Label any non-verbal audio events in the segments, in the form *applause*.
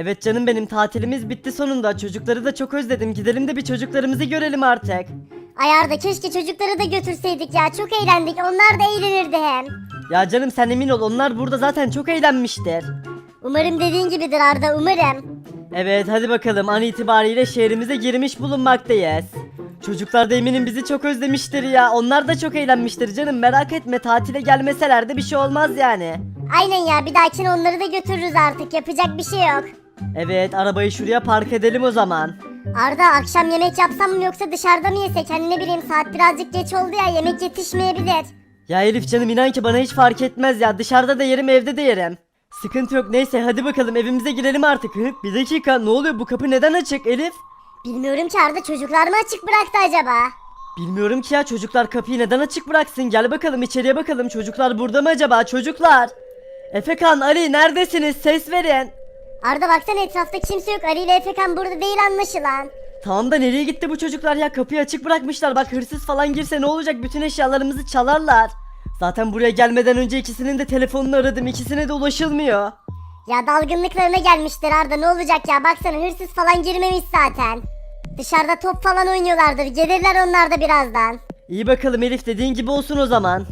Evet canım benim tatilimiz bitti sonunda. Çocukları da çok özledim. Gidelim de bir çocuklarımızı görelim artık. Ay Arda keşke çocukları da götürseydik ya çok eğlendik onlar da eğlenirdi hem. Ya canım sen emin ol onlar burada zaten çok eğlenmiştir. Umarım dediğin gibidir Arda umarım. Evet hadi bakalım an itibariyle şehrimize girmiş bulunmaktayız. Çocuklar da eminim bizi çok özlemiştir ya. Onlar da çok eğlenmiştir canım merak etme tatile gelmeseler de bir şey olmaz yani. Aynen ya bir dahakine onları da götürürüz artık yapacak bir şey yok. Evet arabayı şuraya park edelim o zaman. Arda akşam yemek yapsam mı yoksa dışarıda mı yesek hani ne bileyim saat birazcık geç oldu ya yemek yetişmeyebilir. Ya Elif canım inan ki bana hiç fark etmez ya dışarıda da yerim evde de yerim. Sıkıntı yok neyse hadi bakalım evimize girelim artık. Hı, bir dakika ne oluyor bu kapı neden açık Elif? Bilmiyorum ki Arda çocuklar mı açık bıraktı acaba? Bilmiyorum ki ya çocuklar kapıyı neden açık bıraksın gel bakalım içeriye bakalım çocuklar burada mı acaba çocuklar? Efekan Ali neredesiniz ses verin. Arda baksana etrafta kimse yok Ali ile Efekan burada değil anlaşılan. Tamam da nereye gitti bu çocuklar ya kapıyı açık bırakmışlar bak hırsız falan girse ne olacak bütün eşyalarımızı çalarlar. Zaten buraya gelmeden önce ikisinin de telefonunu aradım ikisine de ulaşılmıyor. Ya dalgınlıklarına gelmiştir Arda ne olacak ya baksana hırsız falan girmemiş zaten. Dışarıda top falan oynuyorlardır gelirler onlar da birazdan. İyi bakalım Elif dediğin gibi olsun o zaman.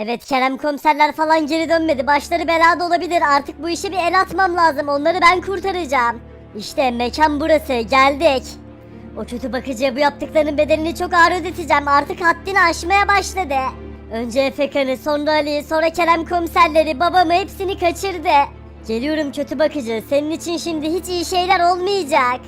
Evet Kerem komiserler falan geri dönmedi başları belada olabilir artık bu işe bir el atmam lazım onları ben kurtaracağım. İşte mekan burası geldik. O kötü bakıcıya bu yaptıklarının bedelini çok ağır ödeteceğim artık haddini aşmaya başladı. Önce Efekan'ı sonra Ali'yi sonra Kerem komiserleri babamı hepsini kaçırdı. Geliyorum kötü bakıcı senin için şimdi hiç iyi şeyler olmayacak.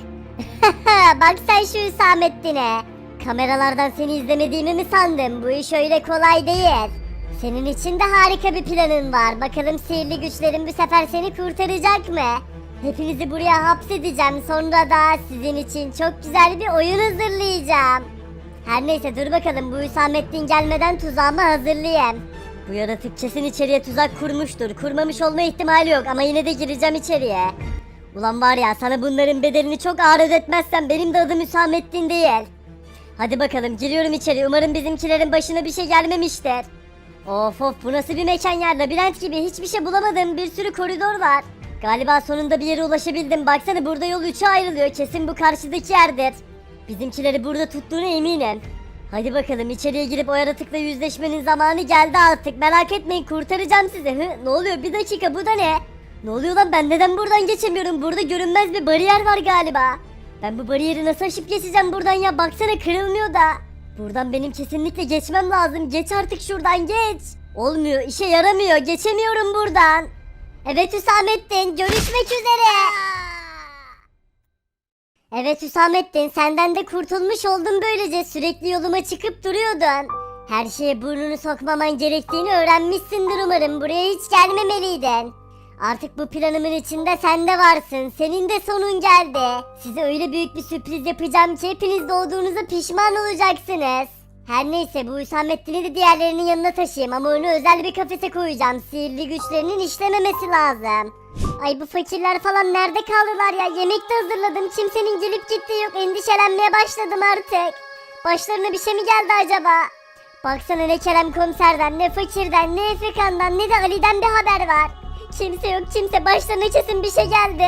*laughs* Bak sen şu Hüsamettin'e. Kameralardan seni izlemediğimi mi sandın? Bu iş öyle kolay değil. Senin için de harika bir planın var. Bakalım sihirli güçlerin bu sefer seni kurtaracak mı? Hepinizi buraya hapsedeceğim. Sonra da sizin için çok güzel bir oyun hazırlayacağım. Her neyse dur bakalım bu Hüsamettin gelmeden tuzağımı hazırlayayım. Bu yaratık kesin içeriye tuzak kurmuştur. Kurmamış olma ihtimali yok ama yine de gireceğim içeriye. Ulan var ya sana bunların bedelini çok ağır ödetmezsem benim de adım Hüsamettin değil. Hadi bakalım giriyorum içeri. Umarım bizimkilerin başına bir şey gelmemiştir. Of of bu nasıl bir mekan ya? Labirent gibi hiçbir şey bulamadım. Bir sürü koridor var. Galiba sonunda bir yere ulaşabildim. Baksana burada yol üçe ayrılıyor. Kesin bu karşıdaki yerdir. Bizimkileri burada tuttuğuna eminim. Hadi bakalım içeriye girip o yaratıkla yüzleşmenin zamanı geldi artık. Merak etmeyin kurtaracağım sizi. Hı, ne oluyor? Bir dakika bu da ne? Ne oluyor lan ben neden buradan geçemiyorum? Burada görünmez bir bariyer var galiba. Ben bu bariyeri nasıl aşıp geçeceğim buradan ya? Baksana kırılmıyor da. Buradan benim kesinlikle geçmem lazım. Geç artık şuradan geç. Olmuyor işe yaramıyor. Geçemiyorum buradan. Evet Hüsamettin görüşmek üzere. Evet Hüsamettin senden de kurtulmuş oldum böylece sürekli yoluma çıkıp duruyordun. Her şeye burnunu sokmaman gerektiğini öğrenmişsindir umarım buraya hiç gelmemeliydin. Artık bu planımın içinde sen de varsın. Senin de sonun geldi. Size öyle büyük bir sürpriz yapacağım ki hepiniz doğduğunuza pişman olacaksınız. Her neyse bu Hüsamettin'i de diğerlerinin yanına taşıyayım ama onu özel bir kafese koyacağım. Sihirli güçlerinin işlememesi lazım. Ay bu fakirler falan nerede kaldılar ya? Yemek de hazırladım. Kimsenin gelip gittiği yok. Endişelenmeye başladım artık. Başlarına bir şey mi geldi acaba? Baksana ne Kerem komiserden, ne fakirden, ne Efekan'dan, ne de Ali'den bir haber var. Kimse yok kimse başlarına kesin bir şey geldi.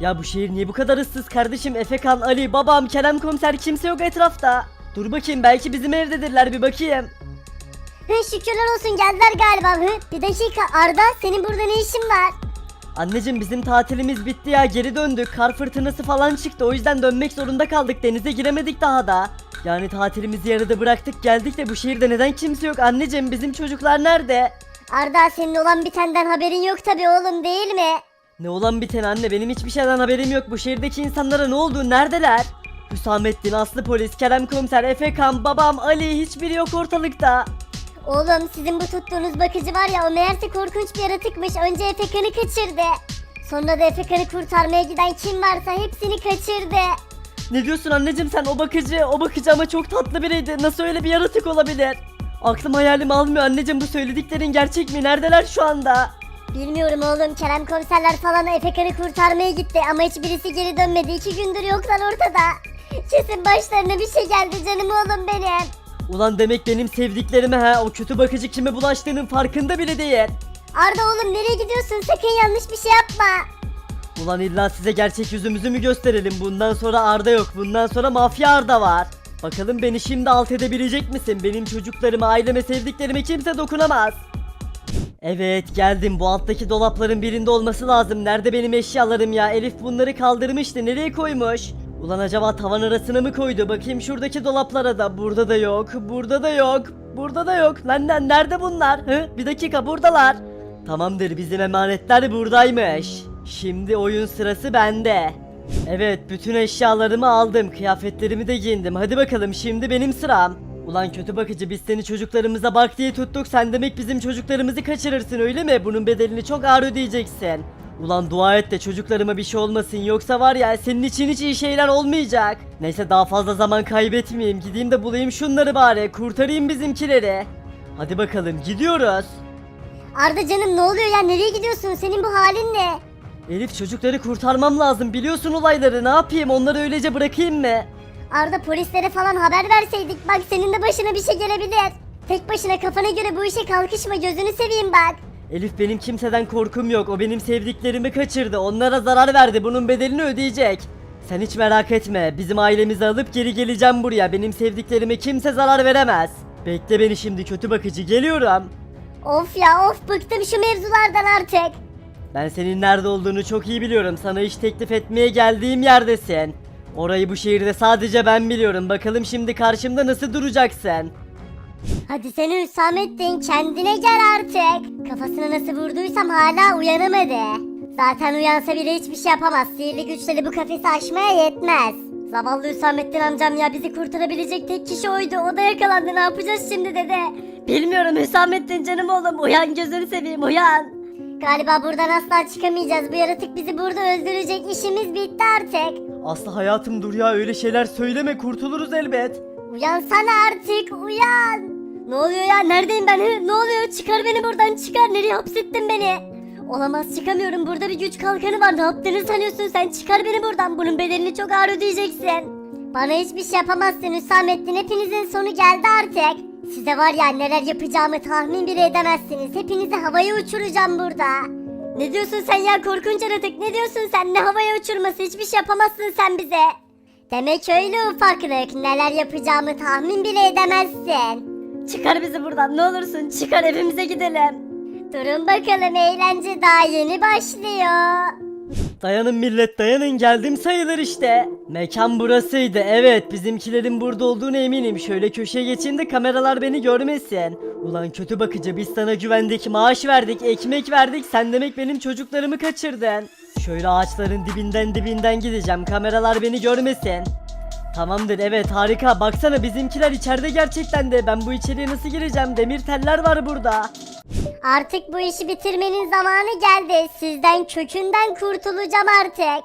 Ya bu şehir niye bu kadar ıssız kardeşim Efekan, Ali, babam, Kerem komiser kimse yok etrafta. Dur bakayım belki bizim evdedirler bir bakayım. Hı şükürler olsun geldiler galiba. Hı bir dakika Arda senin burada ne işin var? Anneciğim bizim tatilimiz bitti ya geri döndük. Kar fırtınası falan çıktı o yüzden dönmek zorunda kaldık. Denize giremedik daha da. Yani tatilimizi yarıda bıraktık geldik de bu şehirde neden kimse yok anneciğim bizim çocuklar nerede? Arda senin olan bitenden haberin yok tabi oğlum değil mi? Ne olan biten anne benim hiçbir şeyden haberim yok. Bu şehirdeki insanlara ne oldu neredeler? Hüsamettin, Aslı polis, Kerem komiser, Efekan, babam, Ali hiçbiri yok ortalıkta. Oğlum sizin bu tuttuğunuz bakıcı var ya o meğerse korkunç bir yaratıkmış. Önce Efekan'ı kaçırdı. Sonra da Efekan'ı kurtarmaya giden kim varsa hepsini kaçırdı. Ne diyorsun anneciğim sen o bakıcı o bakıcı ama çok tatlı biriydi nasıl öyle bir yaratık olabilir? Aklım hayalim almıyor anneciğim bu söylediklerin gerçek mi neredeler şu anda? Bilmiyorum oğlum Kerem komiserler falan Efekan'ı kurtarmaya gitti ama hiçbirisi geri dönmedi. İki gündür yoklar ortada. Kesin başlarına bir şey geldi canım oğlum benim. Ulan demek benim sevdiklerime ha o kötü bakıcı kime bulaştığının farkında bile değil. Arda oğlum nereye gidiyorsun? Sakın yanlış bir şey yapma. Ulan illa size gerçek yüzümüzü mü gösterelim? Bundan sonra Arda yok. Bundan sonra mafya Arda var. Bakalım beni şimdi alt edebilecek misin? Benim çocuklarıma, aileme, sevdiklerime kimse dokunamaz. Evet geldim bu alttaki dolapların birinde olması lazım. Nerede benim eşyalarım ya? Elif bunları kaldırmıştı. Nereye koymuş? Ulan acaba tavan arasına mı koydu? Bakayım şuradaki dolaplara da. Burada da yok. Burada da yok. Burada da yok. Lan lan nerede bunlar? Hı? Bir dakika buradalar. Tamamdır bizim emanetler buradaymış. Şimdi oyun sırası bende. Evet bütün eşyalarımı aldım. Kıyafetlerimi de giyindim. Hadi bakalım şimdi benim sıram. Ulan kötü bakıcı biz seni çocuklarımıza bak diye tuttuk. Sen demek bizim çocuklarımızı kaçırırsın öyle mi? Bunun bedelini çok ağır ödeyeceksin. Ulan dua et de çocuklarıma bir şey olmasın yoksa var ya senin için hiç iyi şeyler olmayacak. Neyse daha fazla zaman kaybetmeyeyim. Gideyim de bulayım şunları bari. Kurtarayım bizimkileri. Hadi bakalım gidiyoruz. Arda canım ne oluyor ya nereye gidiyorsun senin bu halin ne? Elif çocukları kurtarmam lazım. Biliyorsun olayları. Ne yapayım? Onları öylece bırakayım mı? Arda polislere falan haber verseydik bak senin de başına bir şey gelebilir. Tek başına kafana göre bu işe kalkışma gözünü seveyim bak. Elif benim kimseden korkum yok. O benim sevdiklerimi kaçırdı. Onlara zarar verdi. Bunun bedelini ödeyecek. Sen hiç merak etme. Bizim ailemizi alıp geri geleceğim buraya. Benim sevdiklerime kimse zarar veremez. Bekle beni şimdi kötü bakıcı. Geliyorum. Of ya of bıktım şu mevzulardan artık. Ben senin nerede olduğunu çok iyi biliyorum. Sana iş teklif etmeye geldiğim yerdesin. Orayı bu şehirde sadece ben biliyorum. Bakalım şimdi karşımda nasıl duracaksın? Hadi seni Hüsamettin kendine gel artık. Kafasına nasıl vurduysam hala uyanamadı. Zaten uyansa bile hiçbir şey yapamaz. Sihirli güçleri bu kafesi aşmaya yetmez. Zavallı Hüsamettin amcam ya bizi kurtarabilecek tek kişi oydu. O da yakalandı ne yapacağız şimdi dede? Bilmiyorum Hüsamettin canım oğlum. Uyan gözünü seveyim uyan. Galiba buradan asla çıkamayacağız. Bu yaratık bizi burada öldürecek. İşimiz bitti artık. Aslı hayatım dur ya öyle şeyler söyleme kurtuluruz elbet. Uyansana artık uyan. Ne oluyor ya neredeyim ben hı? Ne oluyor çıkar beni buradan çıkar nereye hapsettin beni? Olamaz çıkamıyorum burada bir güç kalkanı var ne yaptığını sanıyorsun sen çıkar beni buradan bunun bedelini çok ağır ödeyeceksin. Bana hiçbir şey yapamazsın Hüsamettin hepinizin sonu geldi artık. Size var ya neler yapacağımı tahmin bile edemezsiniz hepinizi havaya uçuracağım burada. Ne diyorsun sen ya korkunç yaratık ne diyorsun sen ne havaya uçurması hiçbir şey yapamazsın sen bize. Demek öyle ufaklık. Neler yapacağımı tahmin bile edemezsin. Çıkar bizi buradan ne olursun çıkar evimize gidelim. Durun bakalım eğlence daha yeni başlıyor. Dayanın millet dayanın geldim sayılır işte. Mekan burasıydı evet bizimkilerin burada olduğunu eminim. Şöyle köşeye geçeyim de kameralar beni görmesin. Ulan kötü bakıcı biz sana güvendik maaş verdik ekmek verdik sen demek benim çocuklarımı kaçırdın. Şöyle ağaçların dibinden dibinden gideceğim kameralar beni görmesin. Tamamdır evet harika baksana bizimkiler içeride gerçekten de ben bu içeriye nasıl gireceğim demir teller var burada. Artık bu işi bitirmenin zamanı geldi. Sizden kökünden kurtulacağım artık.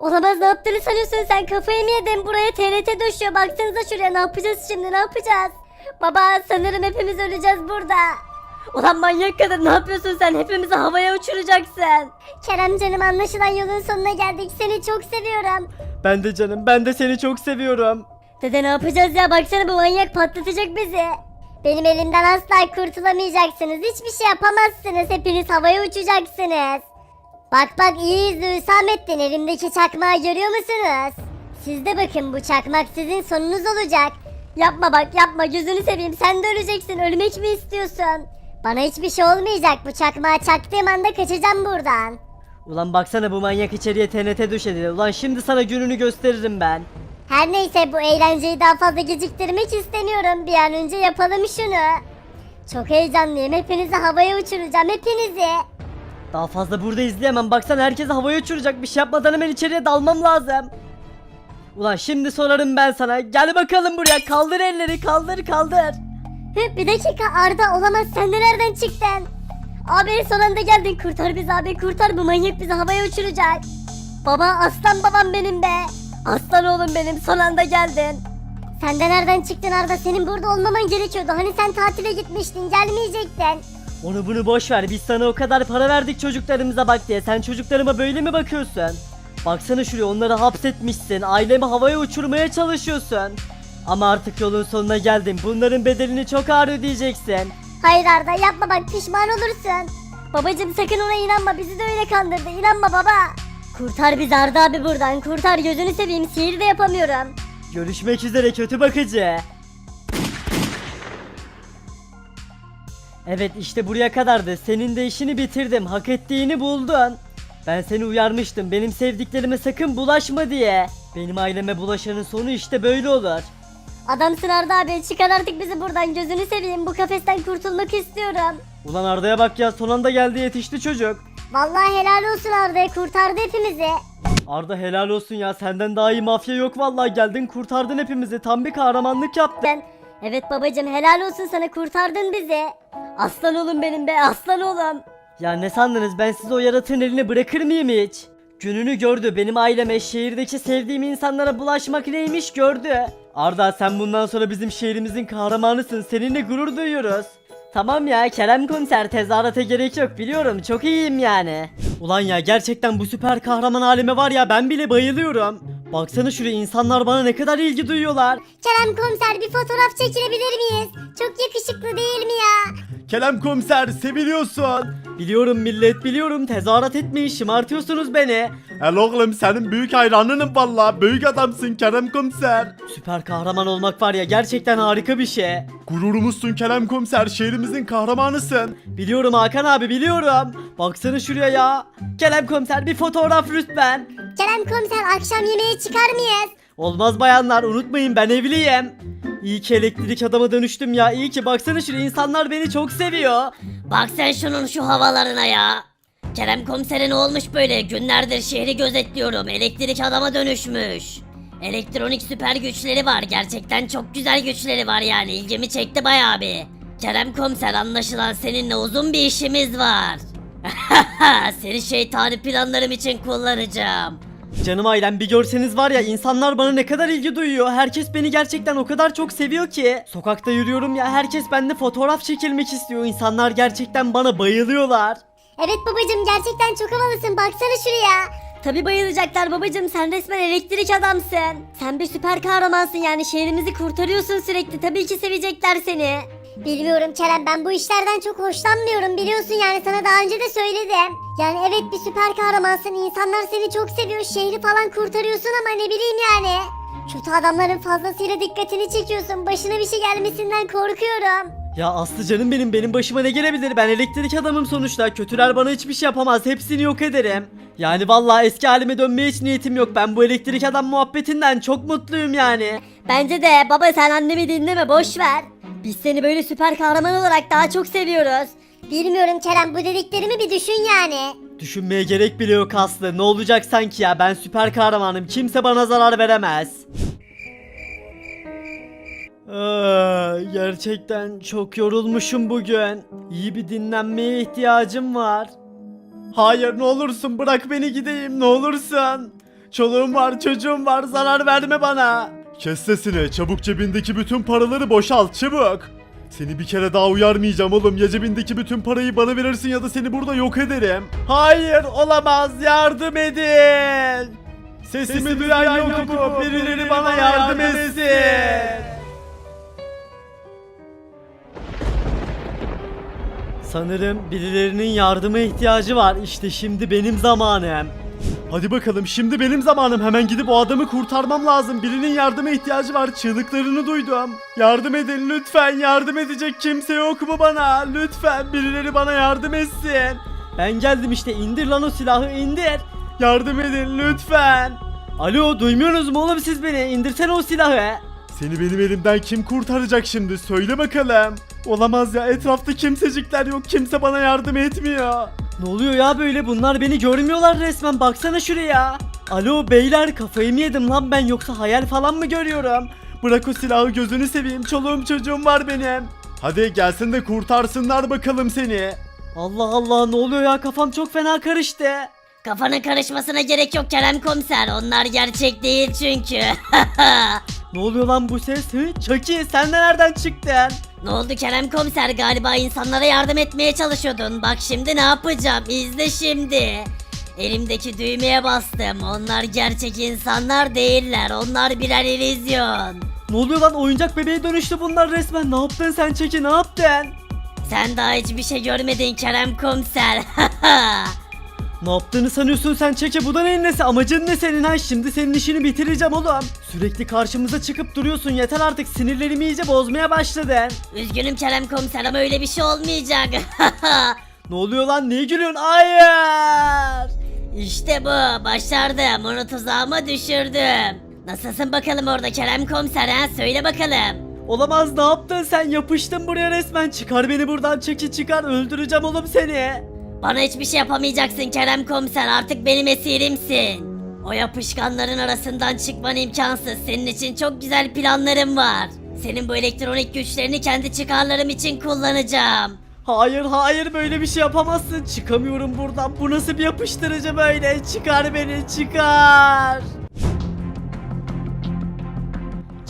Olamaz ne yaptığını sanıyorsun sen kafayı mı yedin buraya TNT döşüyor baksanıza şuraya ne yapacağız şimdi ne yapacağız? Baba sanırım hepimiz öleceğiz burada. Ulan manyak kadın ne yapıyorsun sen hepimizi havaya uçuracaksın. Kerem canım anlaşılan yolun sonuna geldik seni çok seviyorum. Ben de canım ben de seni çok seviyorum. Dede ne yapacağız ya baksana bu manyak patlatacak bizi. Benim elimden asla kurtulamayacaksınız. Hiçbir şey yapamazsınız. Hepiniz havaya uçacaksınız. Bak bak iyi izle Hüsamettin. Elimdeki çakmağı görüyor musunuz? Siz de bakın bu çakmak sizin sonunuz olacak. Yapma bak yapma gözünü seveyim sen de öleceksin. Ölmek mi istiyorsun? Bana hiçbir şey olmayacak. Bu çakmağı çaktığım anda kaçacağım buradan. Ulan baksana bu manyak içeriye TNT düşedi. Ulan şimdi sana gününü gösteririm ben. Her neyse bu eğlenceyi daha fazla geciktirmek istemiyorum. Bir an önce yapalım şunu. Çok heyecanlıyım. Hepinizi havaya uçuracağım. Hepinizi. Daha fazla burada izleyemem. Baksana herkes havaya uçuracak. Bir şey yapmadan hemen içeriye dalmam lazım. Ulan şimdi sorarım ben sana. Gel bakalım buraya. Kaldır elleri. Kaldır kaldır. Hı, bir dakika Arda olamaz. Sen de nereden çıktın? Abi son anda geldin. Kurtar bizi abi kurtar. Bu manyak bizi havaya uçuracak. Baba aslan babam benim be. Aslan oğlum benim. Son anda geldin. Sen de nereden çıktın Arda? Senin burada olmaman gerekiyordu. Hani sen tatile gitmiştin. Gelmeyecektin. Onu bunu boş ver. Biz sana o kadar para verdik çocuklarımıza bak diye. Sen çocuklarıma böyle mi bakıyorsun? Baksana şuraya onları hapsetmişsin. Ailemi havaya uçurmaya çalışıyorsun. Ama artık yolun sonuna geldin. Bunların bedelini çok ağır ödeyeceksin. Hayır Arda yapma bak pişman olursun. Babacım sakın ona inanma bizi de öyle kandırdı inanma baba. Kurtar bizi Arda abi buradan kurtar gözünü seveyim sihir de yapamıyorum. Görüşmek üzere kötü bakıcı. Evet işte buraya kadardı. Senin de işini bitirdim. Hak ettiğini buldun. Ben seni uyarmıştım. Benim sevdiklerime sakın bulaşma diye. Benim aileme bulaşanın sonu işte böyle olur. Adamsın Arda abi çıkar artık bizi buradan gözünü seveyim bu kafesten kurtulmak istiyorum. Ulan Arda'ya bak ya son anda geldi yetişti çocuk. Vallahi helal olsun Arda'ya kurtardı hepimizi. Arda helal olsun ya senden daha iyi mafya yok vallahi geldin kurtardın hepimizi tam bir kahramanlık yaptın. Ben evet babacım helal olsun sana kurtardın bizi. Aslan oğlum benim be aslan oğlum. Ya ne sandınız ben sizi o yaratığın eline bırakır mıyım hiç? Gününü gördü benim aileme şehirdeki sevdiğim insanlara bulaşmak neymiş gördü. Arda sen bundan sonra bizim şehrimizin kahramanısın seninle gurur duyuyoruz. Tamam ya Kerem komiser tezahürata gerek yok biliyorum çok iyiyim yani. Ulan ya gerçekten bu süper kahraman halime var ya ben bile bayılıyorum. Baksana şuraya insanlar bana ne kadar ilgi duyuyorlar. Kerem komiser bir fotoğraf çekilebilir miyiz? Çok yakışıklı değil mi ya? Kerem komiser seviliyorsun. Biliyorum millet biliyorum tezahürat etmeyin şımartıyorsunuz beni. El oğlum senin büyük hayranınım valla. Büyük adamsın Kerem komiser. Süper kahraman olmak var ya gerçekten harika bir şey. Gururumuzsun Kerem komiser. Şehrimizin kahramanısın. Biliyorum Hakan abi biliyorum. Baksana şuraya ya. Kerem komiser bir fotoğraf lütfen. Kerem komiser akşam yemeğe çıkar mıyız? Olmaz bayanlar unutmayın ben evliyim. İyi ki elektrik adama dönüştüm ya. İyi ki baksana şuraya insanlar beni çok seviyor. Bak sen şunun şu havalarına ya. Kerem komisere ne olmuş böyle? Günlerdir şehri gözetliyorum. Elektrik adama dönüşmüş. Elektronik süper güçleri var. Gerçekten çok güzel güçleri var yani. İlgimi çekti bayağı bir. Kerem komiser anlaşılan seninle uzun bir işimiz var. *laughs* Seni şeytani planlarım için kullanacağım. Canım ailem bir görseniz var ya insanlar bana ne kadar ilgi duyuyor. Herkes beni gerçekten o kadar çok seviyor ki. Sokakta yürüyorum ya herkes bende fotoğraf çekilmek istiyor. İnsanlar gerçekten bana bayılıyorlar. Evet babacım gerçekten çok havalısın baksana şuraya. Tabi bayılacaklar babacım sen resmen elektrik adamsın. Sen bir süper kahramansın yani şehrimizi kurtarıyorsun sürekli tabii ki sevecekler seni. Bilmiyorum Kerem ben bu işlerden çok hoşlanmıyorum biliyorsun yani sana daha önce de söyledim. Yani evet bir süper kahramansın insanlar seni çok seviyor şehri falan kurtarıyorsun ama ne bileyim yani. Kötü adamların fazlasıyla dikkatini çekiyorsun başına bir şey gelmesinden korkuyorum. Ya Aslı canım benim benim başıma ne gelebilir? Ben elektrik adamım sonuçta. Kötüler bana hiçbir şey yapamaz. Hepsini yok ederim. Yani vallahi eski halime dönmeye hiç niyetim yok. Ben bu elektrik adam muhabbetinden çok mutluyum yani. Bence de baba sen annemi dinleme boş ver. Biz seni böyle süper kahraman olarak daha çok seviyoruz. Bilmiyorum Kerem bu dediklerimi bir düşün yani. Düşünmeye gerek bile yok Aslı. Ne olacak sanki ya? Ben süper kahramanım. Kimse bana zarar veremez. Aa, gerçekten çok yorulmuşum bugün. İyi bir dinlenmeye ihtiyacım var. Hayır ne olursun bırak beni gideyim ne olursun. Çoluğum var çocuğum var zarar verme bana. Kes sesini çabuk cebindeki bütün paraları boşalt çabuk. Seni bir kere daha uyarmayacağım oğlum ya cebindeki bütün parayı bana verirsin ya da seni burada yok ederim. Hayır olamaz yardım edin. Sesimi, duyan yok mu? Birileri bana yardım etsin. Sanırım birilerinin yardıma ihtiyacı var. İşte şimdi benim zamanım. Hadi bakalım şimdi benim zamanım hemen gidip o adamı kurtarmam lazım. Birinin yardıma ihtiyacı var çığlıklarını duydum. Yardım edin lütfen yardım edecek kimse yok mu bana? Lütfen birileri bana yardım etsin. Ben geldim işte indir lan o silahı indir. Yardım edin lütfen. Alo duymuyorsunuz mu oğlum siz beni? İndirsene o silahı. Seni benim elimden kim kurtaracak şimdi söyle bakalım. Olamaz ya etrafta kimsecikler yok kimse bana yardım etmiyor. Ne oluyor ya böyle bunlar beni görmüyorlar resmen baksana şuraya. Alo beyler kafayı mı yedim lan ben yoksa hayal falan mı görüyorum? Bırak o silahı gözünü seveyim çoluğum çocuğum var benim. Hadi gelsin de kurtarsınlar bakalım seni. Allah Allah ne oluyor ya kafam çok fena karıştı. Kafanın karışmasına gerek yok Kerem komiser. Onlar gerçek değil çünkü. *laughs* Ne oluyor lan bu ses? Hı? Chucky sen de nereden çıktın? Ne oldu Kerem komiser? Galiba insanlara yardım etmeye çalışıyordun. Bak şimdi ne yapacağım? İzle şimdi. Elimdeki düğmeye bastım. Onlar gerçek insanlar değiller. Onlar birer illüzyon. Ne oluyor lan oyuncak bebeğe dönüştü bunlar resmen. Ne yaptın sen Chucky ne yaptın? Sen daha hiçbir şey görmedin Kerem komiser. *laughs* Ne yaptığını sanıyorsun sen çeke bu da neyin nesi amacın ne senin ha şimdi senin işini bitireceğim oğlum. Sürekli karşımıza çıkıp duruyorsun yeter artık sinirlerimi iyice bozmaya başladın. Üzgünüm Kerem komiser ama öyle bir şey olmayacak. *laughs* Ne oluyor lan niye gülüyorsun hayır. işte bu başardım onu tuzağıma düşürdüm. Nasılsın bakalım orada Kerem komiser ha söyle bakalım. Olamaz ne yaptın sen yapıştın buraya resmen çıkar beni buradan çeki çıkar öldüreceğim oğlum seni. Bana hiçbir şey yapamayacaksın Kerem komiser artık benim esirimsin. O yapışkanların arasından çıkman imkansız. Senin için çok güzel planlarım var. Senin bu elektronik güçlerini kendi çıkarlarım için kullanacağım. Hayır hayır böyle bir şey yapamazsın çıkamıyorum buradan bu nasıl bir yapıştırıcı böyle çıkar beni çıkar.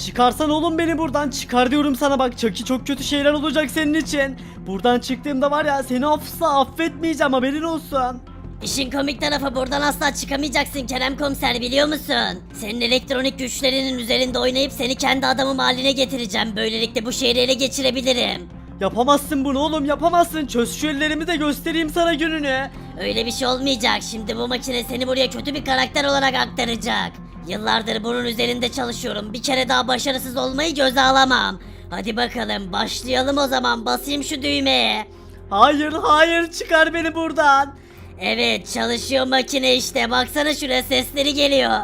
Çıkarsan oğlum beni buradan çıkar diyorum sana bak Chucky çok kötü şeyler olacak senin için. Buradan çıktığımda var ya seni asla affetmeyeceğim haberin olsun. İşin komik tarafı buradan asla çıkamayacaksın Kerem komiser biliyor musun? Senin elektronik güçlerinin üzerinde oynayıp seni kendi adamım haline getireceğim. Böylelikle bu şehri ele geçirebilirim. Yapamazsın bunu oğlum yapamazsın çöz şu ellerimi de göstereyim sana gününü. Öyle bir şey olmayacak. Şimdi bu makine seni buraya kötü bir karakter olarak aktaracak. Yıllardır bunun üzerinde çalışıyorum. Bir kere daha başarısız olmayı göze alamam. Hadi bakalım başlayalım o zaman. Basayım şu düğmeye. Hayır hayır çıkar beni buradan. Evet çalışıyor makine işte. Baksana şuraya sesleri geliyor.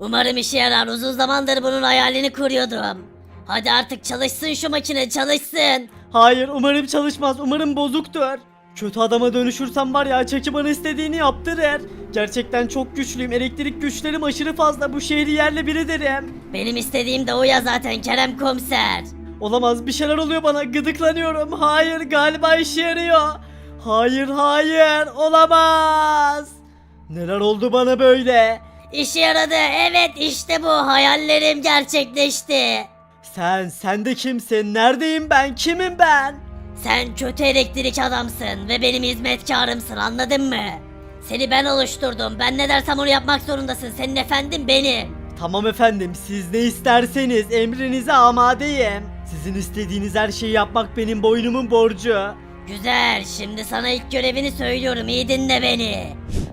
Umarım işe yarar. Uzun zamandır bunun hayalini kuruyordum. Hadi artık çalışsın şu makine çalışsın. Hayır umarım çalışmaz umarım bozuktur. Kötü adama dönüşürsem var ya Çeki bana istediğini yaptırır. Gerçekten çok güçlüyüm elektrik güçlerim aşırı fazla bu şehri yerle bir ederim. Benim istediğim de o ya zaten Kerem Komiser. Olamaz bir şeyler oluyor bana gıdıklanıyorum. Hayır galiba işe yarıyor. Hayır hayır olamaz. Neler oldu bana böyle? İşe yaradı. Evet işte bu. Hayallerim gerçekleşti. Sen sen de kimsin? Neredeyim ben? Kimim ben? Sen kötü elektrik adamsın ve benim hizmetkarımsın anladın mı? Seni ben oluşturdum. Ben ne dersem onu yapmak zorundasın. Senin efendin benim. Tamam efendim siz ne isterseniz emrinize amadeyim. Sizin istediğiniz her şeyi yapmak benim boynumun borcu. Güzel. Şimdi sana ilk görevini söylüyorum. İyi dinle beni.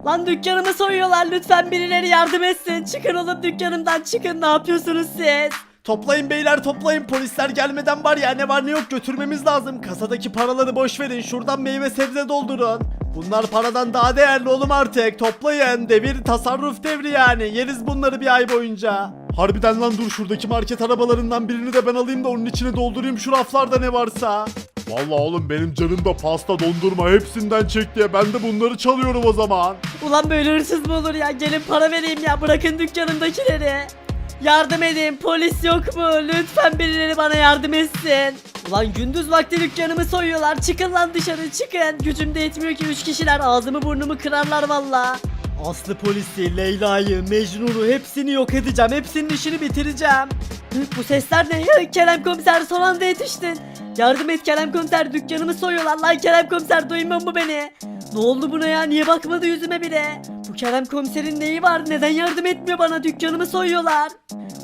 Lan dükkanımı soyuyorlar lütfen birileri yardım etsin. Çıkın oğlum dükkanımdan çıkın ne yapıyorsunuz siz? Toplayın beyler toplayın polisler gelmeden var ya ne var ne yok götürmemiz lazım. Kasadaki paraları boş verin şuradan meyve sebze doldurun. Bunlar paradan daha değerli oğlum artık toplayın devir tasarruf devri yani yeriz bunları bir ay boyunca. Harbiden lan dur şuradaki market arabalarından birini de ben alayım da onun içine doldurayım şu raflarda ne varsa. Vallahi oğlum benim canım da pasta dondurma hepsinden çek diye ben de bunları çalıyorum o zaman. Ulan böyle hırsız mı olur ya gelin para vereyim ya bırakın dükkanımdakileri. Yardım edin polis yok mu lütfen birileri bana yardım etsin. Ulan gündüz vakti dükkanımı soyuyorlar çıkın lan dışarı çıkın. Gücüm de yetmiyor ki 3 kişiler ağzımı burnumu kırarlar valla. Aslı polisi, Leyla'yı, Mecnun'u hepsini yok edeceğim. Hepsinin işini bitireceğim. Bu sesler ne? Hı, Kerem komiser son anda yetiştin. Yardım et Kerem komiser dükkanımı soyuyorlar lan Kerem komiser duymuyor mu beni? Ne oldu buna ya niye bakmadı yüzüme bile? Bu Kerem komiserin neyi var neden yardım etmiyor bana dükkanımı soyuyorlar?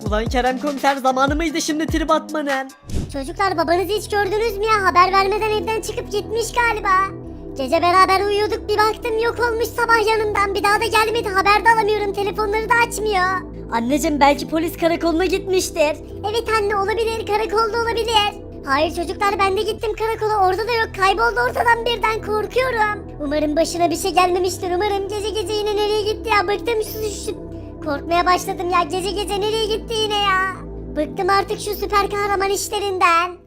Ulan Kerem komiser zamanı mıydı şimdi trip atmanın? Çocuklar babanızı hiç gördünüz mü ya? Haber vermeden evden çıkıp gitmiş galiba. Gece beraber uyuyorduk bir baktım yok olmuş sabah yanımdan bir daha da gelmedi haber de alamıyorum telefonları da açmıyor. Anneciğim belki polis karakoluna gitmiştir. Evet anne olabilir karakolda olabilir. Hayır çocuklar ben de gittim karakola orada da yok kayboldu ortadan birden korkuyorum. Umarım başına bir şey gelmemiştir umarım gece gece yine nereye gitti ya bıktım şu, şu Korkmaya başladım ya gece gece nereye gitti yine ya. Bıktım artık şu süper kahraman işlerinden.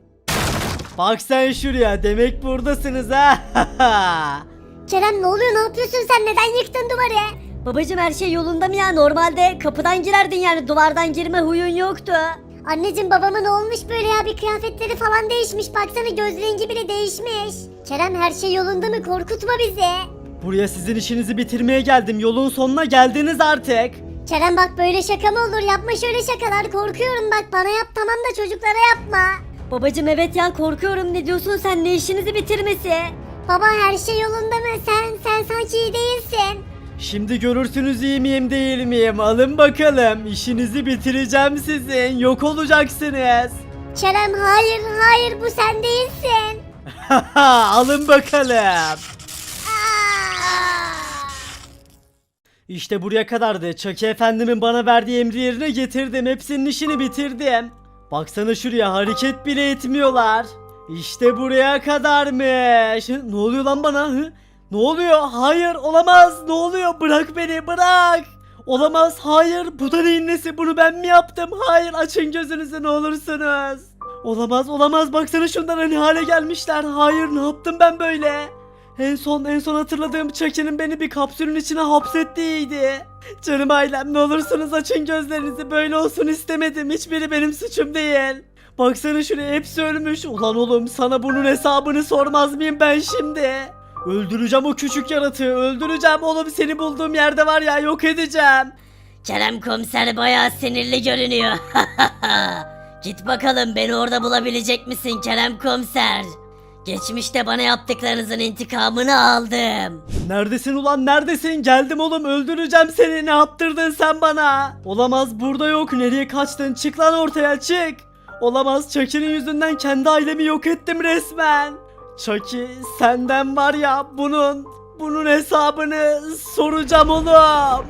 Bak sen şuraya demek buradasınız ha. *laughs* Kerem ne oluyor ne yapıyorsun sen neden yıktın duvarı? Babacım her şey yolunda mı ya normalde kapıdan girerdin yani duvardan girme huyun yoktu. Anneciğim babama ne olmuş böyle ya bir kıyafetleri falan değişmiş baksana göz rengi bile değişmiş. Kerem her şey yolunda mı korkutma bizi. Buraya sizin işinizi bitirmeye geldim yolun sonuna geldiniz artık. Kerem bak böyle şaka mı olur yapma şöyle şakalar korkuyorum bak bana yap tamam da çocuklara yapma. Babacım evet ya korkuyorum ne diyorsun sen ne işinizi bitirmesi? Baba her şey yolunda mı sen sen sanki iyi değilsin. Şimdi görürsünüz iyi miyim değil miyim alın bakalım işinizi bitireceğim sizin yok olacaksınız. Kerem hayır hayır bu sen değilsin. *laughs* alın bakalım. İşte buraya kadardı. Çaki efendimin bana verdiği emri yerine getirdim. Hepsinin işini bitirdim. Baksana şuraya hareket bile etmiyorlar. İşte buraya kadarmış. Ne oluyor lan bana? Ne oluyor? Hayır olamaz. Ne oluyor? Bırak beni bırak. Olamaz. Hayır. Bu da neyin nesi? Bunu ben mi yaptım? Hayır. Açın gözünüzü ne olursunuz. Olamaz olamaz. Baksana şundan ne hale gelmişler. Hayır ne yaptım ben böyle? En son en son hatırladığım Chucky'nin beni bir kapsülün içine hapsettiğiydi. Canım ailem ne olursunuz açın gözlerinizi. Böyle olsun istemedim. Hiçbiri benim suçum değil. Baksana şuraya hepsi ölmüş. Ulan oğlum sana bunun hesabını sormaz mıyım ben şimdi? Öldüreceğim o küçük yaratığı. Öldüreceğim oğlum seni bulduğum yerde var ya yok edeceğim. Kerem komiser bayağı sinirli görünüyor. *laughs* Git bakalım beni orada bulabilecek misin Kerem komiser? Geçmişte bana yaptıklarınızın intikamını aldım. Neredesin ulan neredesin? Geldim oğlum öldüreceğim seni. Ne yaptırdın sen bana? Olamaz burada yok. Nereye kaçtın? Çık lan ortaya çık. Olamaz Chucky'nin yüzünden kendi ailemi yok ettim resmen. Chucky senden var ya bunun bunun hesabını soracağım oğlum.